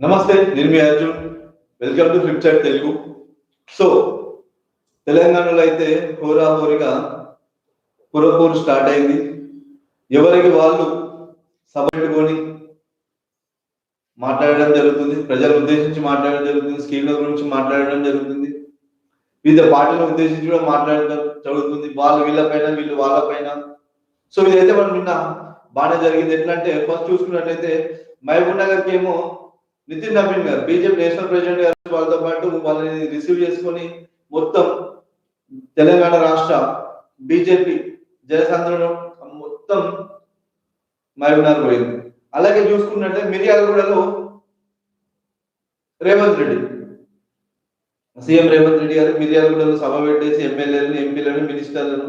నమస్తే నేను మీ Arjun. Welcome to Flipchart Telugu so తెలంగాణలో అయితే హోరాహోరిగా పురపూరు స్టార్ట్ అయింది. ఎవరికి వాళ్ళు సభ పెట్టుకొని మాట్లాడడం జరుగుతుంది ప్రజలు ఉద్దేశించి మాట్లాడడం జరుగుతుంది స్కీమ్ల గురించి మాట్లాడడం జరుగుతుంది. వివిధ పార్టీలను ఉద్దేశించి కూడా మాట్లాడడం జరుగుతుంది. వాళ్ళు వీళ్ళ పైన వీళ్ళు వాళ్ళ పైన. సో ఇదైతే మనం నిన్న బాగానే జరిగింది. ఎట్లా అంటే ఫస్ట్ చూసుకున్నట్లయితే మహబూబ్ నగర్కి ఏమో నితిన్ నవీన్ గారు బీజేపీ నేషనల్ ప్రెసిడెంట్ గారు వాళ్ళతో పాటు వాళ్ళని రిసీవ్ చేసుకొని మొత్తం తెలంగాణ రాష్ట్ర బీజేపీ జయసంద్రం మొత్తం మహబూబ్ నగర్ పోయింది. అలాగే చూసుకున్నట్లయితే మిర్యాలగూడలో రేవంత్ రెడ్డి. సీఎం రేవంత్ రెడ్డి గారు మిర్యాలగూడలో సభ పెట్టేసి ఎమ్మెల్యేలను ఎంపీలను మినిస్టర్లను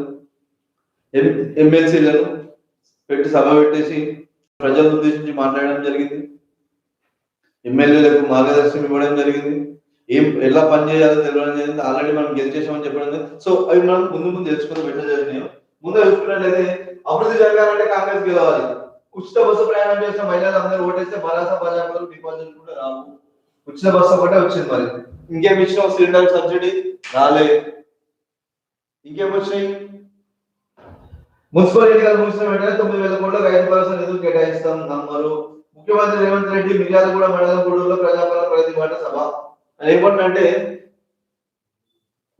ఎమ్మెల్సీలను పెట్టి సభ పెట్టేసి ప్రజలను ఉద్దేశించి మాట్లాడడం జరిగింది. ఎమ్మెల్యేలకు మార్గదర్శనం ఇవ్వడం జరిగింది. ఏం ఎలా పని చేయాలో తెలియడం జరిగింది. ఆల్రెడీ మనం గెలిచేసామని చెప్పడం జరిగింది. సో అవి మనం ముందు ముందు తెలుసుకుని పెట్టడం జరిగినాయి. ముందు తెలుసుకున్నట్లయితే అభివృద్ధి జరగాలంటే కాంగ్రెస్ గెలవాలి. ఉచిత బస్సు ప్రయాణం చేసిన మహిళలు అందరూ ఓటేస్తే బలాస బజార్లు డిపాజిట్ కూడా రావు. ఉచిత బస్సు ఒకటే వచ్చింది మరి. ఇంకేం ఇచ్చినాం సిలిండర్ సబ్సిడీ? రాలే. ఇంకేం వచ్చినాయి? మున్సిపల్ ఎన్నికలు ముగిసిన వెంటనే తొమ్మిది వేల కోట్ల రైతు భరోసా నిధులు కేటాయిస్తాం నమ్మరు. ముఖ్యమంత్రి రేవంత్ రెడ్డి మిర్యాలగూడ మండలం గూడూరులో ప్రజాపాలన ప్రతి మాట సభ. అది ఏమంటే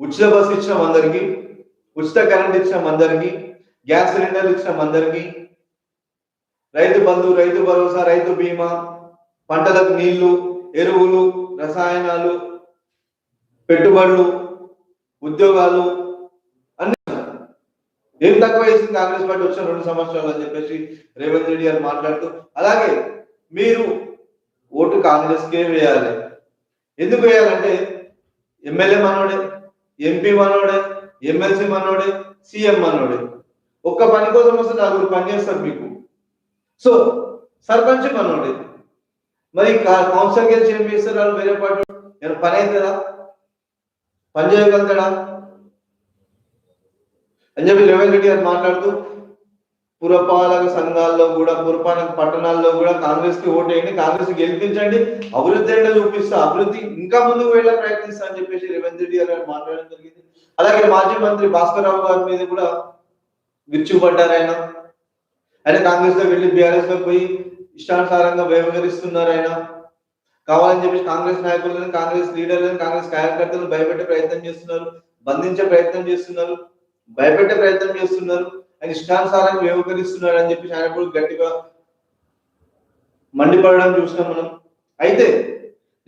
ఉచిత బస్సు ఇచ్చిన అందరికి ఉచిత కరెంట్ ఇచ్చిన అందరికి గ్యాస్ సిలిండర్ ఇచ్చిన అందరికి రైతు బంధు రైతు భరోసా రైతు బీమా పంటలకు నీళ్ళు ఎరువులు రసాయనాలు పెట్టుబడులు ఉద్యోగాలు ఏం తక్కువ చేసింది కాంగ్రెస్ పార్టీ వచ్చిన రెండు సంవత్సరాలు అని చెప్పేసి రేవంత్ రెడ్డి గారు మాట్లాడుతూ అలాగే మీరు ఓటు కాంగ్రెస్ కే వేయాలి. ఎందుకు వేయాలంటే ఎమ్మెల్యే మనోడే ఎంపీ మనోడే ఎమ్మెల్సీ మనోడే సీఎం మనోడే. ఒక్క పని కోసం వస్తే నలుగురు పని చేస్తారు మీకు. సో సర్పంచ్ మనోడే. మరి కౌన్సిల్ గెలిచి ఏం చేస్తారు? వాళ్ళు వేరే పార్టీ పని అవుతుందా? పని చేయగలుగుతాడా? అని చెప్పి రేవంత్ రెడ్డి గారు మాట్లాడుతూ పురపాలక సంఘాల్లో కూడా పురపాలక పట్టణాల్లో కూడా కాంగ్రెస్కి ఓటేయండి కాంగ్రెస్కి గెలిపించండి అభివృద్ధి అంటే చూపిస్తా అభివృద్ధి ఇంకా ముందుకు వెళ్ళే ప్రయత్నిస్తా అని చెప్పేసి రేవంత్ రెడ్డి గారు మాట్లాడడం జరిగింది. అలాగే మాజీ మంత్రి భాస్కర్ రావు గారి మీద కూడా విరుచుపడ్డారు ఆయన. ఆయన కాంగ్రెస్లో వెళ్ళి బీఆర్ఎస్లో పోయి ఇష్టానుసారంగా వ్యవహరిస్తున్నారు ఆయన. కావాలని చెప్పేసి కాంగ్రెస్ నాయకులను కాంగ్రెస్ లీడర్లను కాంగ్రెస్ కార్యకర్తలను భయపెట్టే ప్రయత్నం చేస్తున్నారు బంధించే ప్రయత్నం చేస్తున్నారు. భయపెట్టే ప్రయత్నం చేస్తున్నారు. ఆయన ఇష్టానుసారంగా వ్యవహరిస్తున్నారు అని చెప్పి ఆయన కూడా గట్టిగా మండిపడడం చూసినాం మనం. అయితే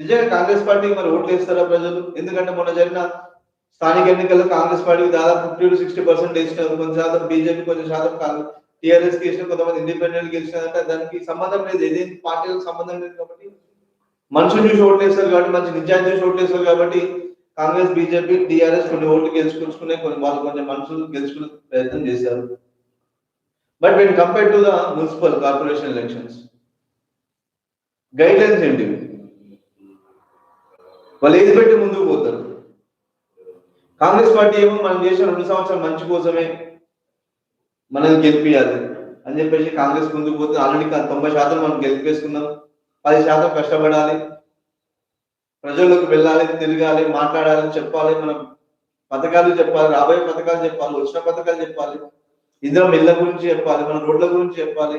నిజంగా కాంగ్రెస్ పార్టీకి మరి ఓట్లు వేస్తారా ప్రజలు? ఎందుకంటే మొన్న జరిగిన స్థానిక ఎన్నికల్లో కాంగ్రెస్ పార్టీకి దాదాపు ఫిఫ్టీ టు సిక్స్టీ పర్సెంట్ వేసినారు. కొంచెం శాతం బీజేపీ కొంచెం శాతం కాంగ్రెస్ టీఆర్ఎస్ గెలిచిన కొంతమంది ఇండిపెండెంట్ గెలిచినారంటే. దానికి సంబంధం లేదు. ఏదేంటి పార్టీలకు సంబంధం లేదు కాబట్టి మనుషులు చూసి ఓట్లు వేస్తారు కాబట్టి మంచి నిజాన్ని చూసి ఓట్లు వేస్తారు కాబట్టి కాంగ్రెస్ బీజేపీ టిఆర్ఎస్ కొన్ని ఓట్లు గెలుచుకునే కొన్ని వాళ్ళు కొంచెం మనుషులు గెలుచుకునే ప్రయత్నం చేశారు. But when compare to the municipal corporation elections guidelines వాళ్ళు ఏది పెట్టి ముందుకు పోతారు? కాంగ్రెస్ పార్టీ ఏమో మనం చేసిన రెండు సంవత్సరాలు మంచి కోసమే మనల్ని గెలిపియాలి అని చెప్పేసి కాంగ్రెస్ ముందుకు పోతే ఆల్రెడీ తొంభై శాతం మనం గెలిపేసుకున్నాం. పది శాతం కష్టపడాలి. ప్రజల్లోకి వెళ్ళాలి తిరగాలి మాట్లాడాలి చెప్పాలి మనం పథకాలు చెప్పాలి రాబోయే పథకాలు చెప్పాలి వచ్చిన పథకాలు చెప్పాలి ఇందులో ఇళ్ళ గురించి చెప్పాలి మన రోడ్ల గురించి చెప్పాలి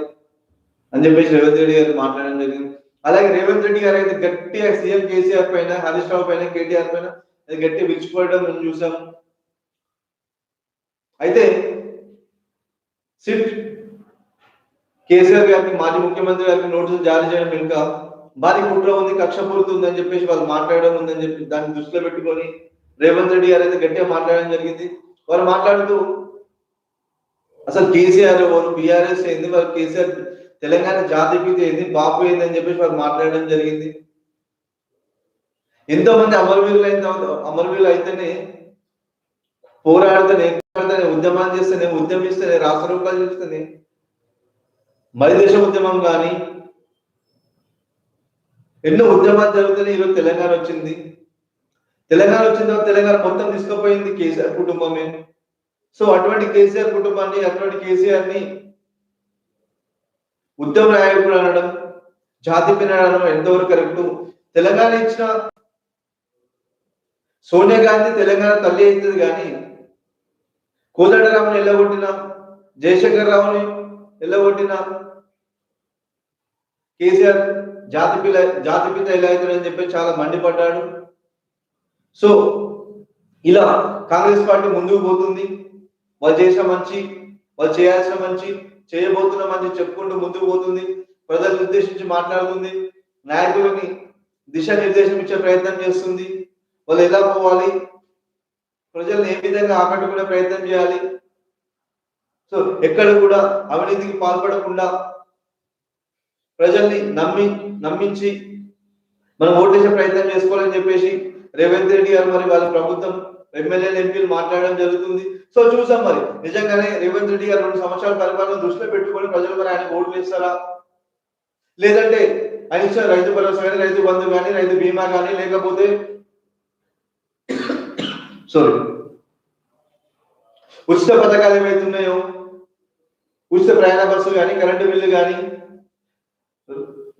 అని చెప్పేసి రేవంత్ రెడ్డి గారు మాట్లాడడం జరిగింది. అలాగే రేవంత్ రెడ్డి గారు అయితే గట్టిగా సీఎం కేసీఆర్ పైన హరీష్ రావు పైన కేటీఆర్ పైన అది గట్టిగా విడిచిపోవడం మనం చూసాము అయితే సిట్ కేసీఆర్ గారికి మాజీ ముఖ్యమంత్రి గారికి నోటీసులు జారీ చేయడం వెనుక భారీ కుట్ర ఉంది కక్ష పూరుతుంది చెప్పేసి వాళ్ళు మాట్లాడడం ఉందని చెప్పి దాన్ని దృష్టిలో పెట్టుకొని రేవంత్ రెడ్డి గారు అయితే గట్టిగా మాట్లాడడం జరిగింది. వారు మాట్లాడుతూ అసలు కేసీఆర్ ఎవరు? బీఆర్ఎస్ ఏంది? వారు కేసీఆర్ తెలంగాణ జాతిపిత ఏంది? బాపు ఏంది? అని చెప్పేసి వారు మాట్లాడడం జరిగింది. ఎంతో మంది అమరవీరులు అయిన అమరవీరులు అయితేనే పోరాడితేనే పోరాడితేనే ఉద్యమాలు చేస్తేనే ఉద్యమిస్తేనే రాష్ట్ర రూపాయలు చేస్తేనే మరి దేశ ఉద్యమం కానీ ఎన్నో ఉద్యమాలు జరుగుతున్నాయి. ఈరోజు తెలంగాణ వచ్చింది. తెలంగాణ వచ్చిన తర్వాత తెలంగాణ మొత్తం తీసుకుపోయింది కేసీఆర్ కుటుంబమే. సో అటువంటి కేసీఆర్ కుటుంబాన్ని అటువంటి కేసీఆర్ని ఉద్యమ నాయకుడు అనడం జాతి పినడం ఎంతవరకు కరెక్ట్? తెలంగాణ ఇచ్చిన సోనియా గాంధీ తెలంగాణ తల్లి అవుతుంది కానీ కోదండరాముని ఎల్లగొట్టిన జయశంకర్ రావుని ఎల్లగొట్టిన కేసీఆర్ జాతి పిల్ల జాతి పిత ఎలా అవుతాడని చెప్పి చాలా మండిపడ్డాడు. సో ఇలా కాంగ్రెస్ పార్టీ ముందుకు పోతుంది. వాళ్ళు చేసిన మంచి వాళ్ళు చేయాల్సిన మంచి చేయబోతున్న మంచి చెప్పుకుంటూ ముందుకు పోతుంది. ప్రజలను ఉద్దేశించి మాట్లాడుతుంది. నాయకులని దిశానిర్దేశం ఇచ్చే ప్రయత్నం చేస్తుంది. వాళ్ళు ఎలా పోవాలి? ప్రజల్ని ఏ విధంగా ఆకట్టుకునే ప్రయత్నం చేయాలి? సో ఎక్కడ కూడా అవినీతికి పాల్పడకుండా ప్రజల్ని నమ్మి నమ్మించి మనం ఓటేసే ప్రయత్నం చేసుకోవాలని చెప్పేసి రేవంత్ రెడ్డి గారు మరి వాళ్ళ ప్రభుత్వం ఎమ్మెల్యేలు ఎంపీలు మాట్లాడడం జరుగుతుంది. సో చూసాం మరి నిజంగానే రేవంత్ రెడ్డి గారు రెండు సంవత్సరాల పరిపాలన దృష్టిలో పెట్టుకొని ప్రజలు మరి ఆయన ఓట్లు వేస్తారా? లేదంటే ఆయన ఇచ్చిన రైతు భరోసా కానీ రైతు బంధు కానీ రైతు బీమా కానీ లేకపోతే సారీ ఉచిత పథకాలు ఏవైతున్నాయో ఉచిత ప్రయాణ బస్సు కానీ కరెంటు బిల్లు కానీ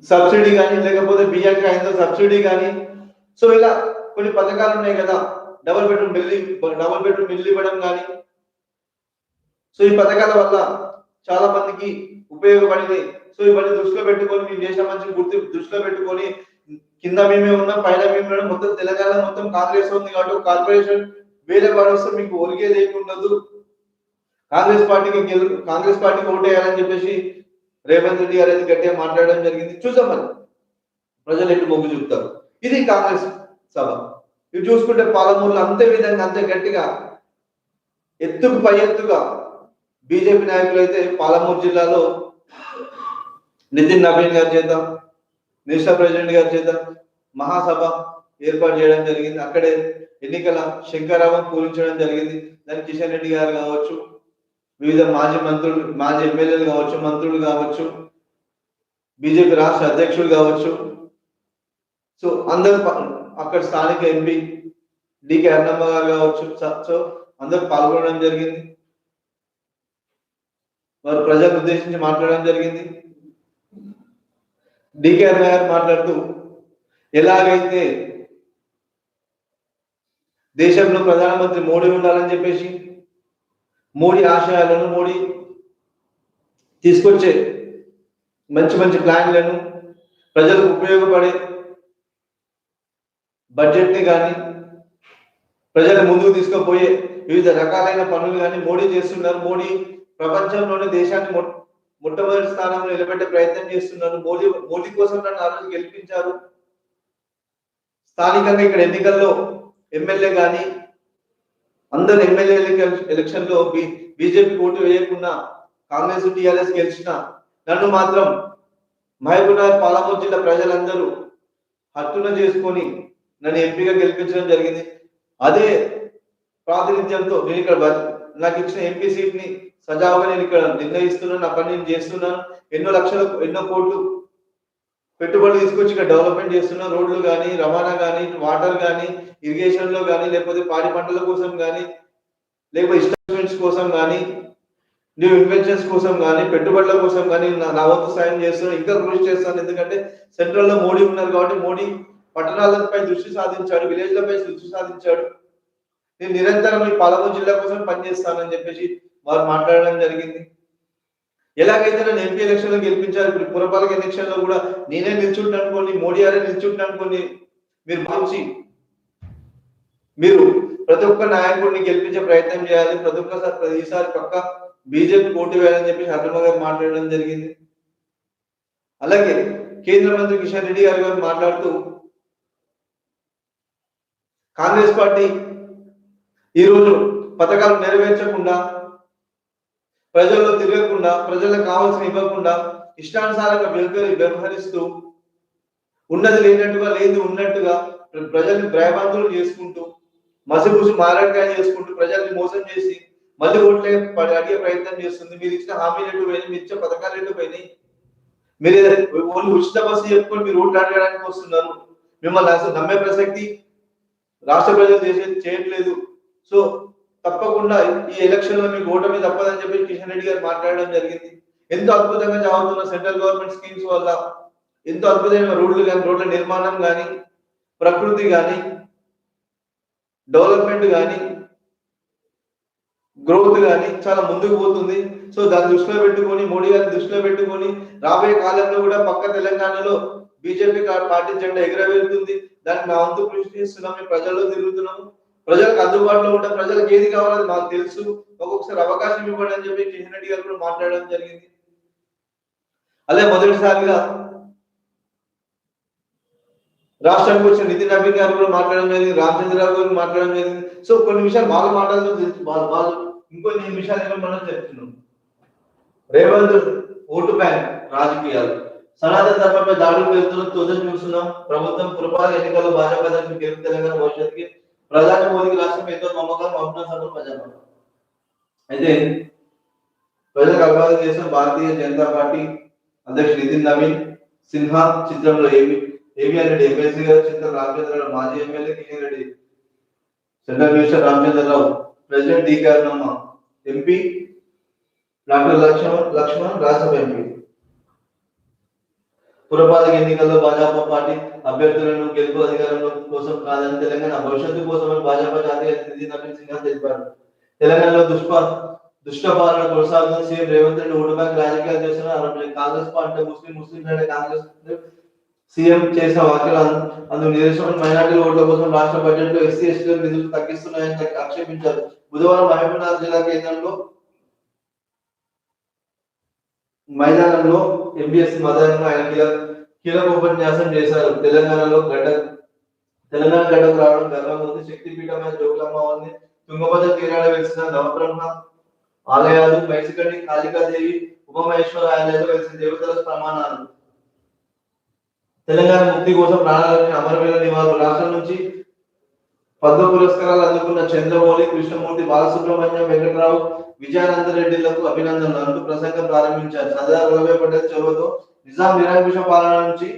సబ్సిడీ కానీ లేకపోతే బియ్యం కాయంతో సబ్సిడీ కానీ. సో ఇలా కొన్ని పథకాలు ఉన్నాయి కదా. డబుల్ బెడ్రూమ్ బిల్లు డబుల్ బెడ్రూమ్ బిల్లు ఇవ్వడం కానీ. సో ఈ పథకాల వల్ల చాలా మందికి ఉపయోగపడింది. సో ఇవన్నీ దృష్టిలో పెట్టుకొని మేము చేసిన మంచి గుర్తు దృష్టిలో పెట్టుకొని కింద మేమే ఉన్నాం పైన మేమే మొత్తం తెలంగాణ మొత్తం కాంగ్రెస్ ఉంది కాబట్టి కార్పొరేషన్ వేరే వాడు వస్తే మీకు ఒరిగే లేకుండదు. కాంగ్రెస్ పార్టీకి గెలు కాంగ్రెస్ పార్టీకి ఓటేయాలని చెప్పేసి రేవంత్ రెడ్డి గారు అయితే గట్టిగా మాట్లాడడం జరిగింది. చూసాం మరి. ప్రజలు ఎటు మొగ్గు చూపుతారు? ఇది కాంగ్రెస్ సభ. ఇవి చూసుకుంటే పాలమూరులో అంతే విధంగా అంతే గట్టిగా ఎత్తుకు పై ఎత్తుగా బీజేపీ నాయకులు అయితే పాలమూరు జిల్లాలో నితిన్ నవీన్ గారి చేత నిషా ప్రెసిడెంట్ గారి చేత మహాసభ ఏర్పాటు చేయడం జరిగింది. అక్కడే ఎన్నికల శంకరావం పూరించడం జరిగింది. దాని కిషన్ రెడ్డి గారు కావచ్చు వివిధ మాజీ మంత్రులు మాజీ ఎమ్మెల్యేలు కావచ్చు మంత్రులు కావచ్చు బీజేపీ రాష్ట్ర అధ్యక్షులు కావచ్చు. సో అందరు అక్కడ స్థానిక ఎంపీ డికే అన్నమ్మ గారు కావచ్చు సో అందరు పాల్గొనడం జరిగింది. వారు ప్రజలను ఉద్దేశించి మాట్లాడడం జరిగింది. డికే అన్న గారు మాట్లాడుతూ ఎలాగైతే దేశంలో ప్రధానమంత్రి మోడీ ఉండాలని చెప్పేసి మోడీ ఆశయాలను మోడీ తీసుకొచ్చే మంచి మంచి ప్లాన్లను ప్రజలకు ఉపయోగపడే బడ్జెట్ని కానీ ప్రజల ముందుకు తీసుకుపోయే వివిధ రకాలైన పనులు కానీ మోడీ చేస్తున్నారు. మోడీ ప్రపంచంలోనే దేశాన్ని మొ- మొట్టమొదటి స్థానంలో నిలబెట్టే ప్రయత్నం చేస్తున్నారు. మోడీ మోడీ కోసం నన్ను ఆ రోజు గెలిపించారు. స్థానికంగా ఇక్కడ ఎన్నికల్లో ఎమ్మెల్యే కానీ అందరు ఎమ్మెల్యే ఎలక్షన్లో బీజేపీ ఓటు వేయకుండా కాంగ్రెస్ టీఆర్ఎస్ గెలిచిన నన్ను మాత్రం మహబూబ్నగర్ పాలమూరు జిల్లా ప్రజలందరూ హత్తున చేసుకొని నన్ను ఎంపీగా గెలిపించడం జరిగింది. అదే ప్రాతినిధ్యంతో నేను ఇక్కడ నాకు ఇచ్చిన ఎంపీ సీట్ని సజావుగా నేను ఇక్కడ నిర్ణయిస్తున్నాను నా పని నేను చేస్తున్నాను. ఎన్నో లక్షల ఎన్నో కోట్లు పెట్టుబడులు తీసుకొచ్చి ఇక్కడ డెవలప్మెంట్ చేస్తున్నా రోడ్లు కానీ రవాణా కానీ వాటర్ కానీ ఇరిగేషన్లో కానీ లేకపోతే పాడి పంటల కోసం కానీ లేకపోతే ఇన్వెస్ట్మెంట్స్ కోసం కానీ న్యూ ఇన్వెన్షన్స్ కోసం కానీ పెట్టుబడుల కోసం కానీ నా నా వంతు సాయం చేస్తున్నాను ఇంకా కృషి చేస్తాను. ఎందుకంటే సెంట్రల్లో మోడీ ఉన్నారు కాబట్టి మోడీ పట్టణాలపై దృష్టి సాధించాడు విలేజ్లపై దృష్టి సాధించాడు. నేను నిరంతరం ఈ పాలమూరు జిల్లా కోసం పనిచేస్తానని చెప్పేసి వారు మాట్లాడడం జరిగింది. ఎలాగైతే నన్ను ఎంపీ ఎలక్షన్లో గెలిపించారు ఇప్పుడు పురపాలక ఎలక్షన్లో కూడా నేనే నిల్చుంటాను అనుకోండి మోడీ గారే నిల్చుంటాను అనుకోండి మీరు మార్చి మీరు ప్రతి ఒక్క నాయకుడిని గెలిపించే ప్రయత్నం చేయాలి. ప్రతి ఒక్కసారి ఈసారి పక్క బీజేపీ పోటీ వేయాలని చెప్పి హర్మ గారు మాట్లాడడం జరిగింది. అలాగే కేంద్ర మంత్రి కిషన్ రెడ్డి గారు గారు మాట్లాడుతూ కాంగ్రెస్ పార్టీ ఈరోజు పథకాలు నెరవేర్చకుండా ప్రజల్లో తిరగకుండా ప్రజలకు కావాల్సిన ఇవ్వకుండా ఇష్టానుసారంగా వెలుపలి వ్యవహరిస్తూ ఉన్నది లేనట్టుగా లేదు ఉన్నట్టుగా ప్రజల్ని భయబంధులు చేసుకుంటూ మసిపూసి మారడికాయ చేసుకుంటూ ప్రజల్ని మోసం చేసి మళ్ళీ ఓట్లే పడి అడిగే ప్రయత్నం చేస్తుంది. మీరు ఇచ్చిన హామీలు ఎటు పోయినాయి? మీరు ఇచ్చే పథకాలు ఎటు పోయినాయి? మీరు ఓన్లీ ఉచిత బస్సు చెప్పుకొని మీరు ఓట్లు అడగడానికి వస్తున్నారు. మిమ్మల్ని అసలు నమ్మే ప్రసక్తి రాష్ట్ర ప్రజలు చేసే చేయట్లేదు. సో తప్పకుండా ఈ ఎలక్షన్లో మీకు ఓటమి తప్పదని చెప్పి కిషన్ రెడ్డి గారు మాట్లాడడం జరిగింది. ఎంతో అద్భుతంగా జరుగుతున్న సెంట్రల్ గవర్నమెంట్ స్కీమ్స్ వల్ల ఎంతో అద్భుతమైన రోడ్లు కానీ రోడ్ల నిర్మాణం కానీ ప్రకృతి కానీ డెవలప్మెంట్ కానీ గ్రోత్ కానీ చాలా ముందుకు పోతుంది. సో దాన్ని దృష్టిలో పెట్టుకొని మోడీ గారిని దృష్టిలో పెట్టుకొని రాబోయే కాలంలో కూడా పక్క తెలంగాణలో బీజేపీ పార్టీ జెండా ఎగరవేరుతుంది దానికి మా వంతు కృషి చేస్తున్నాం. మేము ప్రజల్లో తిరుగుతున్నాము ప్రజలకు అందుబాటులో ఉంటే ప్రజలకు ఏది కావాలని మాకు తెలుసు. ఒక్కొక్కసారి అవకాశం ఇవ్వండి అని చెప్పి కిషన్ రెడ్డి గారు కూడా మాట్లాడడం జరిగింది. అదే మొదటిసారిగా రాష్ట్రానికి వచ్చిన నితిన్ నవీన్ గారు కూడా మాట్లాడడం జరిగింది రామచంద్రరావు గారు మాట్లాడడం జరిగింది. సో కొన్ని విషయాలు వాళ్ళు మాట్లాడడం తెలుసు వాళ్ళు వాళ్ళు ఇంకొన్ని విషయాలు ఏమో మనం చెప్తున్నాం. రేవంత్ ఓటు బ్యాంక్ రాజకీయాలు. సనాతన ధర్మంపై దాడులు వెళ్తున్న తొదలు చూస్తున్నాం. ప్రభుత్వం పురపాలక ఎన్నికల్లో భాజపా తరఫున గెలుపు తెలంగాణ భవిష్యత్తుకి ప్రజాని మోదీకి రాష్ట్రం ఎంతో నమ్మకం మౌన సభ ప్రజాపం అయితే ప్రజలకు అభివాదం చేసిన భారతీయ జనతా పార్టీ అధ్యక్షుడు నితిన్ నవీన్ సిన్హా చిత్రంలో ఏవి ఏవిఆర్ రెడ్డి ఎమ్మెల్సీ గారు చిత్రం రామచంద్రరావు మాజీ MLA Kishan Reddy central minister Ramachandra Rao president D కారణమ్మ MP doctor Laxman Laxman Rajya Sabha MP. పురపాలక ఎన్నికల్లో భాజపా పార్టీ అభ్యర్థులను గెలుపు అధికారంలో కోసం కాదని తెలంగాణ భవిష్యత్తు కోసమని భాజపా జాతీయ నిధి నవీన్ సింగ్ తెలిపారు. తెలంగాణలో దుష్ప దుష్టపాలన కొనసాగుతున్న CM Revanth Reddy vote bank రాజకీయాలు చేస్తున్నారు ఆరోపణ Congress party Muslim Muslim Congress CM చేసిన వ్యాఖ్యలు అందుకు నిరసన మైనార్టీ ఓట్ల కోసం రాష్ట్ర బడ్జెట్లో ఎస్సీ ఎస్టీ నిధులు తగ్గిస్తున్నాయని ఆక్షేపించారు. బుధవారం మహబూబ్నగర్ జిల్లా కేంద్రంలో మైదానంలో ఎంబీఎస్సీ మదానంలో ఆయన కీలక ఉపన్యాసం చేశారు. తెలంగాణలో గడ్డ తెలంగాణ గడ్డకు రావడం గర్వంగా ఉంది. శక్తిపీఠమైన ఉంది తుంగభద్ర తీరాల వెలిసిన నవబ్రహ్మ ఆలయాలు మైసికండి కాళికాదేవి ఉపమహేశ్వర ఆలయాలు వెలిసిన దేవతల ప్రమాణాలు. తెలంగాణ ముక్తి కోసం ప్రాణాలని అమరవీర నివాళులు. రాష్ట్రం నుంచి పద్మ పురస్కారాలు అందుకున్న చంద్రమౌళి కృష్ణమూర్తి బాలసుబ్రహ్మణ్యం వెంకటరావు విజయానంద రెడ్డిలకు అభినందనలు. అంటూ ప్రసంగం ప్రారంభించారు. సర్దార్ వల్లభాయ్ పటేల్ చొరవతో నిజాం నిరంకుశ పాలన నుంచి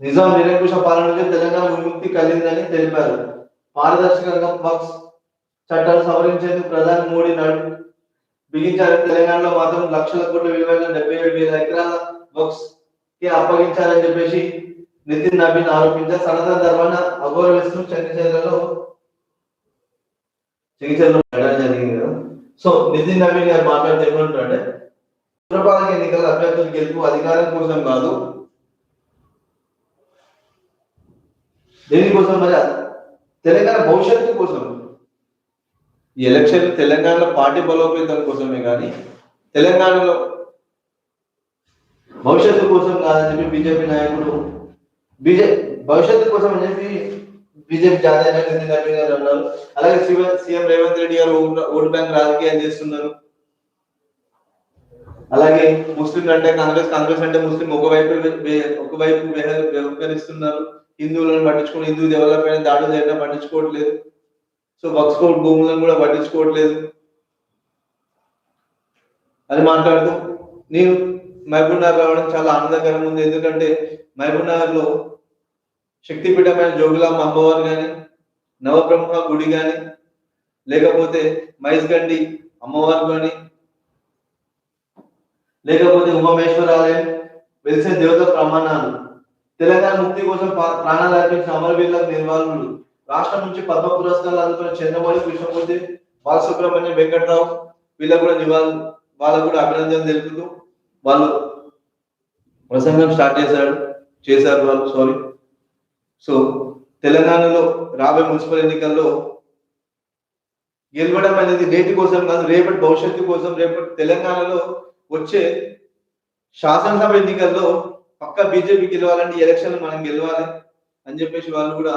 నిజాం నిరంకుశ పాలన నుంచి తెలంగాణ విముక్తి కలిగిందని తెలిపారు. పారదర్శకంగా బాక్స్ చట్టాలు సవరించేందుకు ప్రధాని మోడీ నడు బిగించారు. తెలంగాణలో మాత్రం లక్షల కోట్ల విలువైన డెబ్బై ఏడు వేల ఎకరాల వక్స్కి అప్పగించారని చెప్పేసి నితిన్ నవీన్ ఆరోపించారు సనాతన ధర్మాన్ని అగౌరవిస్తూ చంద్రశేఖరలో చికిత్సలో జరిగింది కదా. సో నితిన్ నవీన్ గారు మాట్లాడితే ఏమంటారంటే పురపాలక ఎన్నికల అభ్యర్థులు గెలుపు అధికారం కోసం కాదు. దేనికోసం మరి? తెలంగాణ భవిష్యత్తు కోసం. ఈ ఎలక్షన్ తెలంగాణలో పార్టీ బలోపేతం కోసమే కానీ తెలంగాణలో భవిష్యత్తు కోసం కాదని చెప్పి బీజేపీ నాయకుడు బీజేపీ భవిష్యత్తు కోసం అని చెప్పి బీజేపీ జాతీయ నాయకుడు నవీన్ గారు అన్నారు. అలాగే సీఎం సీఎం రేవంత్ రెడ్డి గారు ఓటు- బ్యాంక్ రాజకీయాలు చేస్తున్నారు. అలాగే ముస్లిం అంటే కాంగ్రెస్ కాంగ్రెస్ అంటే ముస్లిం ఒకవైపు ఒకవైపు వ్యవ- వ్యవహరిస్తున్నారు. హిందువులను పట్టించుకుని హిందూ డెవలప్ పైన దాడులు చేయడం పట్టించుకోవట్లేదు. సో వక్స్కోట్ భూములను కూడా పట్టించుకోవట్లేదు. అని మాట్లాడుతూ నేను మహబూబ్ నగర్ రావడం చాలా ఆనందకరంగా ఉంది. ఎందుకంటే మహబూబ్లో శక్తిపీఠమైన జోగులాంబ అమ్మవారు కానీ నవబ్రహ్మ గుడి కానీ లేకపోతే మైస్గండి అమ్మవారు కానీ లేకపోతే ఉమామేశ్వర ఆలయం వెలిసిన దేవత ప్రమాణాలు తెలంగాణ ముక్తి కోసం ప్రాణాలు అర్పించిన అమరవీరులకు నిర్వాహకులు రాష్ట్రం నుంచి పద్మ పురస్కారాలు అందుకున్న చంద్రమౌళి కృష్ణమూర్తి బాలసుబ్రహ్మణ్యం వెంకట్రావు వీళ్ళకు కూడా నివాళులు వాళ్ళకు కూడా అభినందనలు తెలుపుతూ వాళ్ళు ప్రసంగం స్టార్ట్ చేశాడు చేశారు వాళ్ళు సారీ సో తెలంగాణలో రాబోయే మున్సిపల్ ఎన్నికల్లో గెలవడం అనేది నేటి కోసం కాదు రేపటి భవిష్యత్తు కోసం రేపటి తెలంగాణలో వచ్చే శాసనసభ ఎన్నికల్లో పక్క బీజేపీ గెలవాలంటే ఎలక్షన్ మనం గెలవాలి అని చెప్పేసి వాళ్ళు కూడా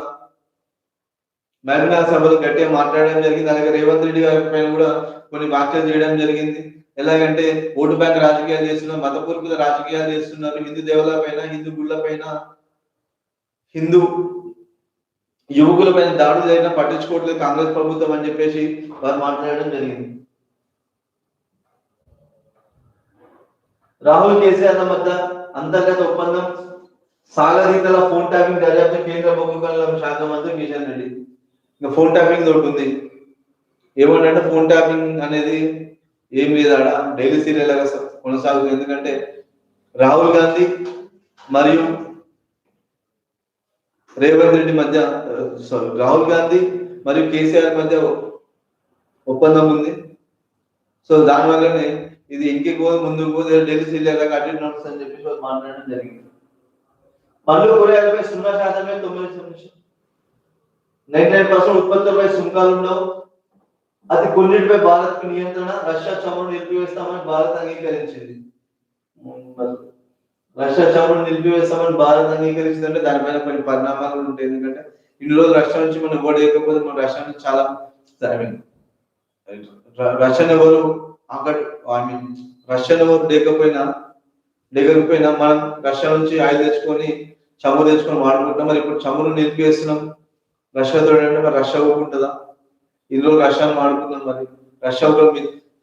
మహిళా సభలో గట్టిగా మాట్లాడడం జరిగింది. అలాగే రేవంత్ రెడ్డి గారి పైన కూడా కొన్ని వ్యాఖ్యలు చేయడం జరిగింది. ఎలాగంటే ఓటు బ్యాంక్ రాజకీయాలు చేస్తున్నారు మతపూర్వక రాజకీయాలు చేస్తున్నారు హిందూ దేవుల పైన హిందూ గుళ్ళ పైన హిందూ యువకుల పైన దాడులు జరిగినా పట్టించుకోవట్లేదు కాంగ్రెస్ ప్రభుత్వం అని చెప్పేసి వారు మాట్లాడడం జరిగింది. రాహుల్ కేసీఆర్ల మధ్య అంతర్గత ఒప్పందం సాగరీతల ఫోన్ ట్యాపింగ్ దర్యాప్తు కేంద్ర బొగ్గు శాఖ మంత్రి కిషన్ రెడ్డి. ఇంకా ఫోన్ ట్యాపింగ్ దొరుకుతుంది ఏమంటే ఫోన్ ట్యాపింగ్ అనేది ఏం లేదు ఆడ. డైలీ సీరియల్ లాగా కొనసాగుతుంది. ఎందుకంటే రాహుల్ గాంధీ మరియు రేవంత్ రెడ్డి మధ్య సారీ రాహుల్ గాంధీ మరియు కేసీఆర్ మధ్య ఒప్పందం ఉంది. సో దాని వల్లనే ఇది ఇంటికి పోదు ముందుకు పోతే ఢిల్లీ సీరియల్ లాగా అటు నడుస్తుంది అని చెప్పేసి వాళ్ళు మాట్లాడడం జరిగింది. పళ్ళు కూరగాయలపై సున్నా శాతమే తొమ్మిది నైన్ నైన్ పర్సెంట్ ఉత్పత్తులపై సుంకాలు ఉండవు. అది కొన్నిటిపై భారత్కు నియంత్రణ రష్యా చమురు నిలిపివేస్తామని భారత్ అంగీకరించింది. రష్యా చమురు నిలిపివేస్తామని భారత్ అంగీకరించిందంటే దానిపైన కొన్ని పరిణామాలు ఉంటాయి. ఎందుకంటే ఇన్ని రోజులు రష్యా నుంచి మనం కూడా మన రష్యా నుంచి చాలా ఐ మీన్ రష్యన్ ఎవరు అక్కడ ఐ మీన్ రష్యన్ ఎవరు లేకపోయినా లేకపోయినా మనం రష్యా నుంచి ఆయిల్ తెచ్చుకొని చమురు తెచ్చుకొని వాడుకుంటాం మరి ఇప్పుడు చమురు నిలిపివేస్తున్నాం. రష్యాతో అంటే మరి రష్యా ఒప్పుకుంటుందా ఇందులో రష్యాను వాడుకున్నాం మరి. రష్యా ఒక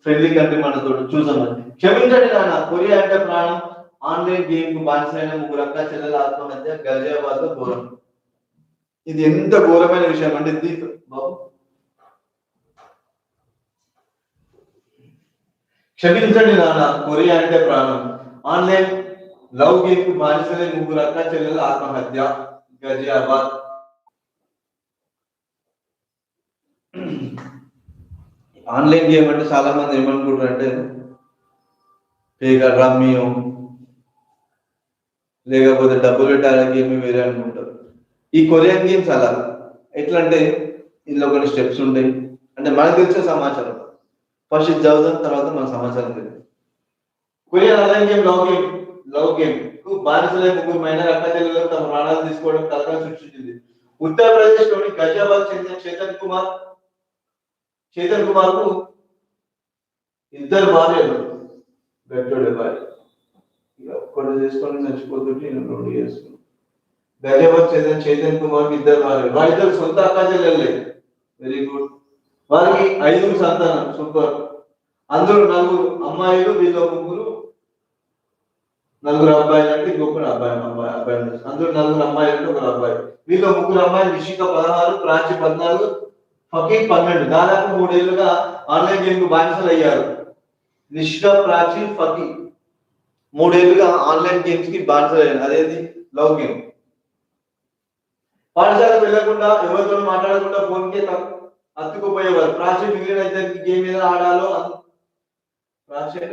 ఫ్రెండ్లీ కంట్రీ మనతో చూసాం మరి. క్షమించండి నాన్న కొరియా అంటే ప్రాణం. ఆన్లైన్ గేమ్కు బానిసైన ముగ్గురు అక్క చెల్లెల ఆత్మహత్య గజియాబాద్లో ఘోరం. ఇది ఎంత ఘోరమైన విషయం అంటే ఇది బాబు. క్షమించండి నాన్న కొరియా అంటే ప్రాణం. ఆన్లైన్ లవ్ గేమ్కు బానిసైన ముగ్గురు అక్క చెల్లెల ఆత్మహత్య గజియాబాద్ ఆన్లైన్ గేమ్ అంటే చాలా మంది ఏమనుకుంటారు అంటే పేగా రమ్యం. లేకపోతే డబ్బులు పెట్టాల గేమ్ వేరే అనుకుంటారు. ఈ కొరియన్ గేమ్స్ అలా. ఎట్లా అంటే ఇందులో కొన్ని స్టెప్స్ ఉంటాయి. అంటే మనకు తెలిసే సమాచారం. ఫస్ట్ ఇది చదువుతాం తర్వాత మన సమాచారం తెలియదు. Korean online game love game love game. కు బానిసలై ముగ్గురు మైనర్ అక్క తమ ప్రాణాలు తీసుకోవడం కలకలం సృష్టించింది. ఉత్తరప్రదేశ్లోని గజాబాద్ చెందిన చేతన్ కుమార్ చేతన్ కుమార్కు ఇద్దరు భార్యలు గట్టోడే భార్య ఇక ఒక్కడు చేసుకొని చచ్చిపోతుంటే నేను రెండు చేసుకున్నాను గజాబాద్ చెందిన చేతన్ కుమార్ ఇద్దరు భార్యలు వాళ్ళిద్దరు సొంత అక్క చెల్లెళ్ళే వెరీ గుడ్ వారికి ఐదుగురు సంతానం సూపర్. అందరూ నలుగురు అమ్మాయిలు వీళ్ళ ముగ్గురు నలుగురు అబ్బాయిలు అంటే ఇంకొకరు అబ్బాయి అబ్బాయి అబ్బాయి. అందరు నలుగురు అమ్మాయిలు అంటే ఒకరు అబ్బాయి. వీళ్ళ ముగ్గురు అమ్మాయిలు నిషిక పదహారు ప్రాచి పద్నాలుగు ఫకీర్ పన్నెండు. దాదాపు మూడేళ్ళుగా ఆన్లైన్ గేమ్కు బానిసలు అయ్యారు నిషిక ప్రాచి ఫకీ మూడేళ్ళుగా ఆన్లైన్ గేమ్స్కి బానిసలు అయ్యారు అదేది? Love game. పాఠశాల వెళ్ళకుండా ఎవరితో మాట్లాడకుండా ఫోన్కి అత్తుకుపోయేవారు ప్రాచి మిగిలిన ఇద్దరికి గేమ్ ఏదైనా ఆడాలో అన్-